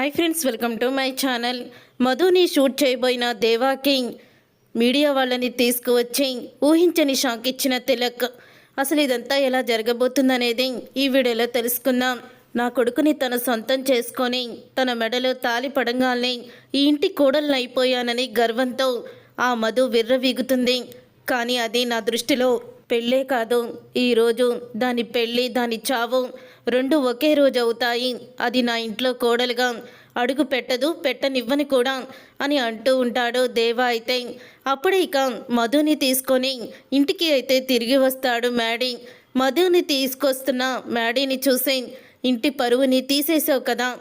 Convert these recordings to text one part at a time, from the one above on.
Hi friends welcome to my channel మధుని shoot చేయబోయిన Deva king media వాళ్ళని తీసుకువచ్చి ఊహించని షాక్ ఇచ్చిన తిలక్. అసలు ఇదంతా ఎలా జరగబోతుందనేది ఈ వీడియోలో తెలుసుకుందాం. నా కొడుకుని తన సొంతం చేసుకొని తన మెడలో తాలి పడంగాల్ని ఈ ఇంటి కోడలను అయిపోయానని గర్వంతో ఆ మధు విర్రవీగుతుంది కానీ అది నా దృష్టిలో పెళ్ళే కాదు. ఈరోజు దాని పెళ్ళి దాని చావు రెండు ఒకే రోజు అవుతాయి. అది నా ఇంట్లో కోడలుగా అడుగు పెట్టదు పెట్టనివ్వని కూడా అని అంటూ ఉంటాడు దేవా అయితే. అప్పుడే ఇక మధుని తీసుకొని ఇంటికి అయితే తిరిగి వస్తాడు మ్యాడీ. మధుని తీసుకొస్తున్న మ్యాడీని చూసి ఇంటి పరువుని తీసేసావు కదా.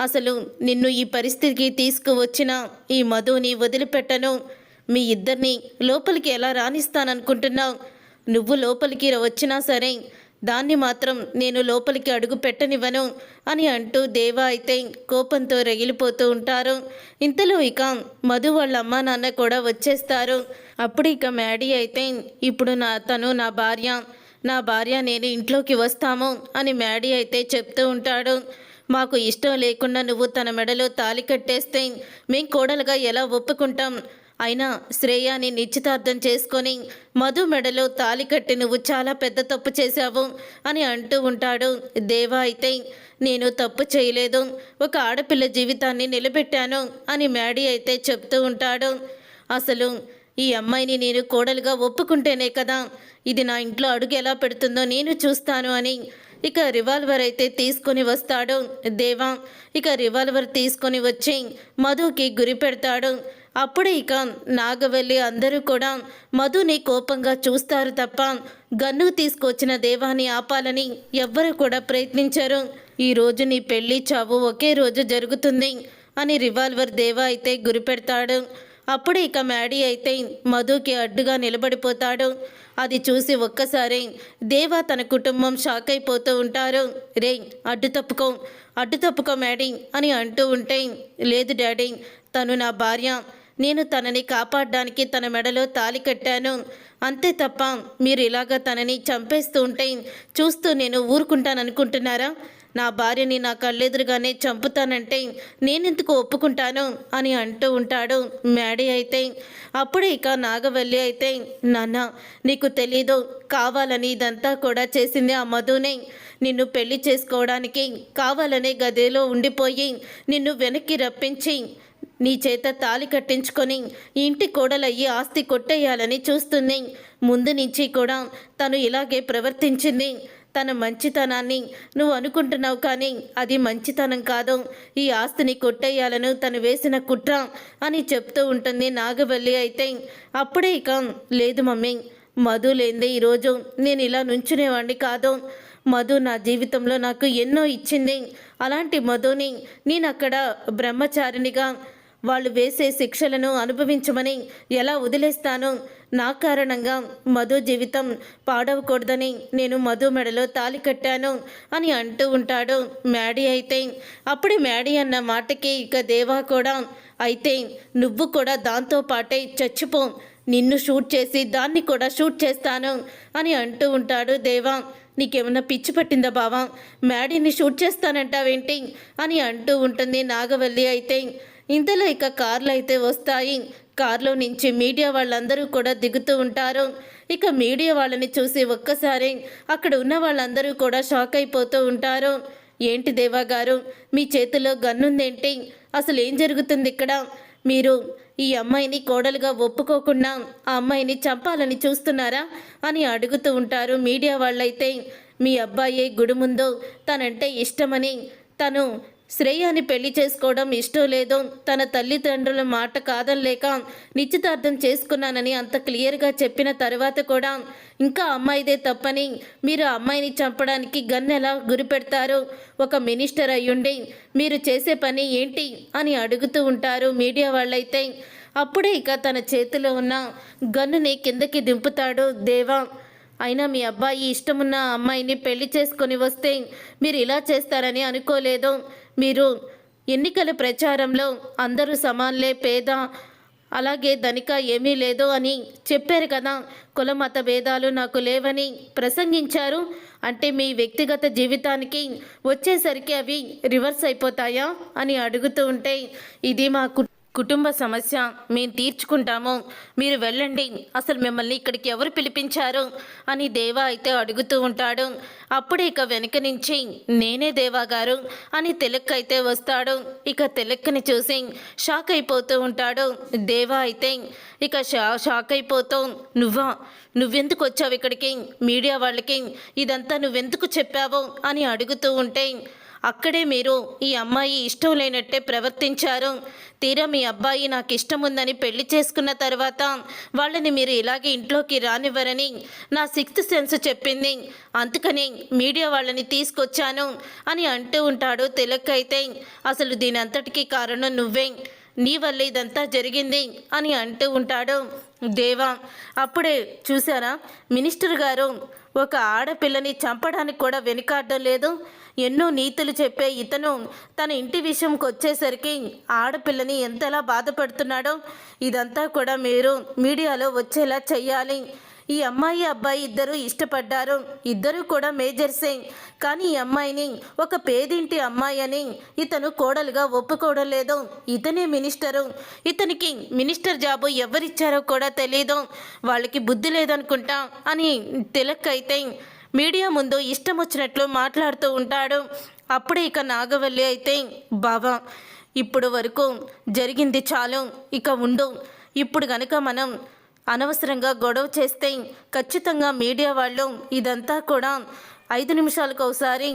అసలు నిన్ను ఈ పరిస్థితికి తీసుకువచ్చిన ఈ మధుని వదిలిపెట్టను. మీ ఇద్దరిని లోపలికి ఎలా రాణిస్తాననుకుంటున్నావు నువ్వు లోపలికి వచ్చినా సరే దాన్ని మాత్రం నేను లోపలికి అడుగు పెట్టనివ్వను అని అంటూ దేవా అయితే కోపంతో రగిలిపోతూ ఉంటారు. ఇంతలో ఇక మధు వాళ్ళ అమ్మ నాన్న కూడా వచ్చేస్తారు. అప్పుడు ఇక మ్యాడీ అయితే ఇప్పుడు నా తను నా భార్య నా భార్య నేను ఇంట్లోకి వస్తాము అని మ్యాడీ అయితే చెప్తూ ఉంటాడు. మాకు ఇష్టం లేకుండా నువ్వు తన మెడలో తాలి కట్టేస్తే మేం కోడలుగా ఎలా ఒప్పుకుంటాం? అయినా శ్రేయాని నిశ్చితార్థం చేసుకొని మధు మెడలో తాలి కట్టి నువ్వు చాలా పెద్ద తప్పు చేశావు అని అంటూ ఉంటాడు. దేవా అయితే నేను తప్పు చేయలేదు. ఒక ఆడపిల్ల జీవితాన్ని నిలబెట్టాను అని మ్యాడీ అయితే చెప్తూ ఉంటాడు. అసలు ఈ అమ్మాయిని నేను కోడలుగా ఒప్పుకుంటేనే కదా ఇది నా ఇంట్లో అడుగు ఎలా పెడుతుందో నేను చూస్తాను అని ఇక రివాల్వర్ అయితే తీసుకొని వస్తాడు. దేవా ఇక రివాల్వర్ తీసుకొని వచ్చి మధుకి గురి పెడతాడు. అప్పుడే ఇక నాగవల్లి అందరూ కూడా మధుని కోపంగా చూస్తారు తప్ప గన్ను తీసుకొచ్చిన దేవాన్ని ఆపాలని ఎవ్వరూ కూడా ప్రయత్నించారు. ఈ రోజు నీ పెళ్ళి చావు ఒకే రోజు జరుగుతుంది అని రివాల్వర్ దేవా అయితే గురిపెడతాడు. అప్పుడు ఇక మ్యాడీ అయితే మధుకి అడ్డుగా నిలబడిపోతాడు. అది చూసి ఒక్కసారి దేవా తన కుటుంబం షాక్ అయిపోతూ ఉంటారు. రే అడ్డు తప్పుకో అడ్డు తప్పుకో మ్యాడీ అని అంటూ ఉంటే లేదు డాడీ తను నా భార్య నేను తనని కాపాడడానికి తన మెడలో తాలి కట్టాను. అంతే తప్ప మీరు ఇలాగ తనని చంపేస్తూ ఉంటే చూస్తూ నేను ఊరుకుంటాననుకుంటున్నారా? నా భార్యని నా కళ్ళెదురుగానే చంపుతానంటే నేనెందుకు ఒప్పుకుంటాను? అని అంటూ ఉంటాడు మేడీ అయితే. అప్పుడే ఇక నాగవల్లి అయితే నాన్న నీకు తెలీదు. కావాలని ఇదంతా కూడా చేసింది ఆ మధునే. నిన్ను పెళ్ళి చేసుకోవడానికి కావాలనే గదిలో ఉండిపోయి నిన్ను వెనక్కి రప్పించి నీ చేత తాలి కట్టించుకొని ఇంటి కోడలయ్యి ఆస్తి కొట్టేయాలని చూస్తుంది. ముందు నుంచి కూడా తను ఇలాగే ప్రవర్తించింది. తన మంచితనాన్ని నువ్వు అనుకుంటున్నావు కానీ అది మంచితనం కాదు. ఈ ఆస్తిని కొట్టేయాలను తను వేసిన కుట్ర అని చెప్తూ ఉంటుంది నాగవల్లి అయితే. అప్పుడే ఇక లేదు మమ్మీ మధు లేదే ఈరోజు నేను ఇలా నుంచునేవాడిని కాదు. మధు నా జీవితంలో నాకు ఎన్నో ఇచ్చింది. అలాంటి మధుని నేను అక్కడ బ్రహ్మచారినిగా వాళ్ళు వేసే శిక్షలను అనుభవించమని ఎలా వదిలేస్తాను నా కారణంగా మధు జీవితం పాడవకూడదని నేను మధు మెడలో తాలి కట్టాను అని అంటూ ఉంటాడు మ్యాడీ అయితే. అప్పుడు మ్యాడీ అన్న మాటకి ఇక దేవా కూడా అయితే నువ్వు కూడా దాంతో పాటే చచ్చిపో. నిన్ను షూట్ చేసి దాన్ని కూడా షూట్ చేస్తాను అని అంటూ ఉంటాడు దేవా. నీకేమన్నా పిచ్చి పట్టిందా బావా? మ్యాడీని షూట్ చేస్తానంటావేంటి? అని అంటూ ఉంటుంది నాగవల్లి అయితే. ఇంతలో ఇక కార్లు అయితే వస్తాయి. కార్లో నుంచి మీడియా వాళ్ళందరూ కూడా దిగుతూ ఉంటారు. ఇక మీడియా వాళ్ళని చూసి ఒక్కసారి అక్కడ ఉన్న వాళ్ళందరూ కూడా షాక్ అయిపోతూ ఉంటారు. ఏంటి దేవా గారు మీ చేతిలో గన్నుందేంటి? అసలు ఏం జరుగుతుంది ఇక్కడ? మీరు ఈ అమ్మాయిని కోడలుగా ఒప్పుకోకుండా ఆ అమ్మాయిని చంపాలని చూస్తున్నారా అని అడుగుతూ ఉంటారు మీడియా వాళ్ళైతే. మీ అబ్బాయి గుడి ముందు తనంటే ఇష్టమని తను శ్రేయాని పెళ్ళి చేసుకోవడం ఇష్టం లేదో తన తల్లిదండ్రుల మాట కాదనలేక నిశ్చితార్థం చేసుకున్నానని అంత క్లియర్గా చెప్పిన తర్వాత కూడా ఇంకా అమ్మాయిదే తప్పని మీరు ఆ అమ్మాయిని చంపడానికి గన్ ఎలా గురిపెడతారు? ఒక మినిస్టర్ అయ్యుండి మీరు చేసే పని ఏంటి? అని అడుగుతూ ఉంటారు మీడియా వాళ్ళైతే. అప్పుడే ఇక తన చేతిలో ఉన్న గన్నుని కిందకి దింపుతాడు దేవా. అయినా మీ అబ్బాయి ఇష్టమున్న అమ్మాయిని పెళ్ళి చేసుకొని వస్తే మీరు ఇలా చేస్తారని అనుకోలేదు. మీరు ఎన్నికల ప్రచారంలో అందరూ సమాన్లే పేద అలాగే ధనిక ఏమీ లేదు అని చెప్పారు కదా. కుల మత భేదాలు నాకు లేవని ప్రసంగించారు. అంటే మీ వ్యక్తిగత జీవితానికి వచ్చేసరికి అవి రివర్స్ అయిపోతాయా అని అడుగుతూ ఉంటే ఇది మాకు కుటుంబ సమస్య మేము తీర్చుకుంటాము. మీరు వెళ్ళండి. అసలు మిమ్మల్ని ఇక్కడికి ఎవరు పిలిపించారు? అని దేవా అయితే అడుగుతూ ఉంటాడు. అప్పుడు ఇక వెనుక నుంచి నేనే దేవా గారు అని తిలక్ అయితే వస్తాడు. ఇక తిలక్ని చూసి షాక్ అయిపోతూ ఉంటాడు. దేవా అయితే ఇక షా షాక్ అయిపోతూ నువ్వా? నువ్వెందుకు వచ్చావు ఇక్కడికి? మీడియా వాళ్ళకి ఇదంతా నువ్వెందుకు చెప్పావు? అని అడుగుతూ ఉంటే అక్కడే మీరు ఈ అమ్మాయి ఇష్టం లేనట్టే ప్రవర్తించారు. తీరా మీ అబ్బాయి నాకు ఇష్టం ఉందని పెళ్ళి చేసుకున్న తర్వాత వాళ్ళని మీరు ఇలాగే ఇంట్లోకి రానివ్వరని నా సిక్స్త్ సెన్స్ చెప్పింది. అందుకని మీడియా వాళ్ళని తీసుకొచ్చాను అని అంటూ ఉంటాడు తిలక్ అయితే. అసలు దీని అంతటికీ కారణం నువ్వే. నీ వల్ల ఇదంతా జరిగింది అని అంటూ ఉంటాడు దేవా. అప్పుడే చూసారా మినిస్టర్ గారు ఒక ఆడపిల్లని చంపడానికి కూడా వెనుకాడడం లేదు. ఎన్నో నీతులు చెప్పే ఇతను తన ఇంటి విషయంకి వచ్చేసరికి ఆడపిల్లని ఎంతలా బాధపడుతున్నాడో ఇదంతా కూడా మీరు మీడియాలో వచ్చేలా చెయ్యాలి. ఈ అమ్మాయి అబ్బాయి ఇద్దరు ఇష్టపడ్డారు. ఇద్దరు కూడా మేజర్ సింగ్. కానీ ఈ అమ్మాయిని ఒక పేదింటి అమ్మాయి అని ఇతను కోడలుగా ఒప్పుకోవడం లేదు. ఇతనే మినిస్టరు. ఇతనికి మినిస్టర్ జాబు ఎవరిచ్చారో కూడా తెలియదు వాళ్ళకి బుద్ధి లేదనుకుంటా అని తిలక్ అయితే మీడియా ముందు ఇష్టం వచ్చినట్లు మాట్లాడుతూ ఉంటాడు. అప్పుడే ఇక నాగవల్లి అయితే బావా ఇప్పుడు వరకు జరిగింది చాలు. ఇక ఉండు. ఇప్పుడు గనుక మనం అనవసరంగా గొడవ చేస్తే ఖచ్చితంగా మీడియా వాళ్ళు ఇదంతా కూడా ఐదు నిమిషాలకు ఒకసారి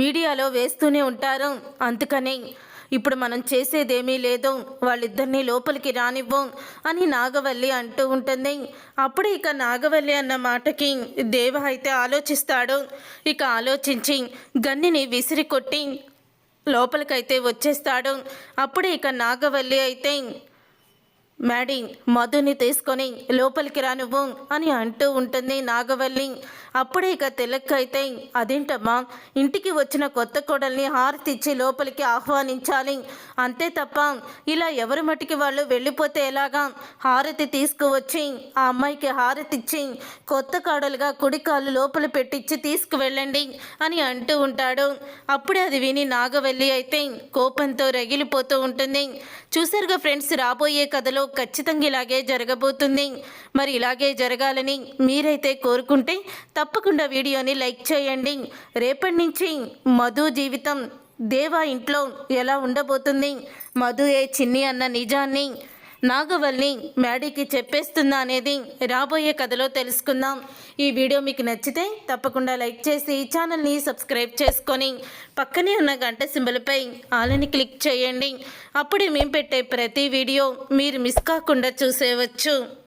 మీడియాలో వేస్తూనే ఉంటారు. అందుకని ఇప్పుడు మనం చేసేదేమీ లేదు. వాళ్ళిద్దరినీ లోపలికి రానివ్వం అని నాగవల్లి అంటూ ఉంటుంది. అప్పుడు ఇక నాగవల్లి అన్న మాటకి దేవ అయితే ఆలోచిస్తాడు. ఇక ఆలోచించి గన్నిని విసిరి కొట్టి లోపలికైతే వచ్చేస్తాడు. అప్పుడే ఇక నాగవల్లి అయితే మ్యాడీ మధుని తీసుకొని లోపలికి రా నువ్వు అని అంటూ ఉంటుంది నాగవల్లి. అప్పుడే ఇక తెలక్కైతే అదేంటమ్మా? ఇంటికి వచ్చిన కొత్త కోడల్ని హారతిచ్చి లోపలికి ఆహ్వానించాలి. అంతే తప్ప ఇలా ఎవరి మటుకి వాళ్ళు వెళ్ళిపోతే ఎలాగా? హారతి తీసుకువచ్చి ఆ అమ్మాయికి హారతిచ్చి కొత్త కాడలుగా కుడి కాళ్ళు లోపల పెట్టించి తీసుకువెళ్ళండి అని అంటూ ఉంటాడు. అప్పుడే అది విని నాగవల్లి అయితే కోపంతో రగిలిపోతూ ఉంటుంది. చూసారుగా ఫ్రెండ్స్ రాబోయే కథలో ఖచ్చితంగా ఇలాగే జరగబోతుంది. మరి ఇలాగే జరగాలని మీరైతే కోరుకుంటే తప్పకుండా వీడియోని లైక్ చేయండి. రేపటి నుంచి మధు జీవితం దేవా ఇంట్లో ఎలా ఉండబోతుంది? మధు ఏ చిన్ని అన్న నిజాన్ని నాగవల్ని మ్యాడీకి చెప్పేస్తుందా అనేది రాబోయే కథలో తెలుసుకుందాం. ఈ వీడియో మీకు నచ్చితే తప్పకుండా లైక్ చేసి ఛానల్ని సబ్స్క్రైబ్ చేసుకొని పక్కనే ఉన్న గంట సింబల్పై ఆలని క్లిక్ చేయండి. అప్పుడే మేము పెట్టే ప్రతి వీడియో మీరు మిస్ కాకుండా చూసేవచ్చు.